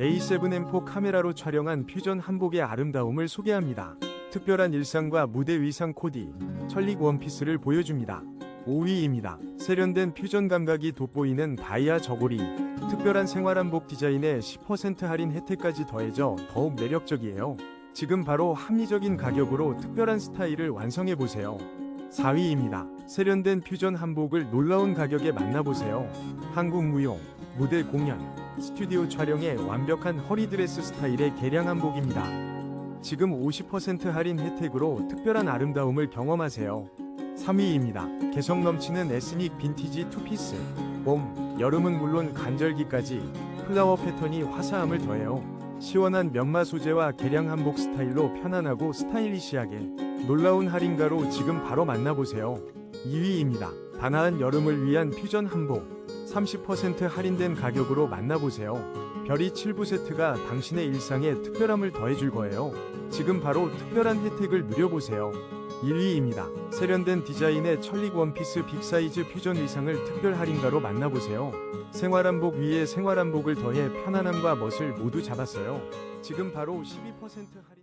A7M4 카메라로 촬영한 퓨전 한복의 아름다움을 소개합니다. 특별한 일상과 무대 위상 코디, 천릭 원피스를 보여줍니다. 5위입니다. 세련된 퓨전 감각이 돋보이는 다이아 저고리, 특별한 생활한복 디자인에 10% 할인 혜택까지 더해져 더욱 매력적이에요. 지금 바로 합리적인 가격으로 특별한 스타일을 완성해 보세요. 4위입니다. 세련된 퓨전 한복을 놀라운 가격에 만나보세요. 한국 무용, 무대 공연, 스튜디오 촬영에 완벽한 허리드레스 스타일의 개량 한복입니다. 지금 50% 할인 혜택으로 특별한 아름다움을 경험하세요. 3위입니다. 개성 넘치는 에스닉 빈티지 투피스. 봄, 여름은 물론 간절기까지 플라워 패턴이 화사함을 더해요. 시원한 면마 소재와 개량 한복 스타일로 편안하고 스타일리시하게 놀라운 할인가로 지금 바로 만나보세요. 2위입니다. 단아한 여름을 위한 퓨전 한복. 30% 할인된 가격으로 만나보세요. 별이 7부 세트가 당신의 일상에 특별함을 더해줄 거예요. 지금 바로 특별한 혜택을 누려보세요. 1위입니다. 세련된 디자인의 천릭 원피스 빅사이즈 퓨전 의상을 특별 할인가로 만나보세요. 생활한복 위에 생활한복을 더해 편안함과 멋을 모두 잡았어요. 지금 바로 12% 할인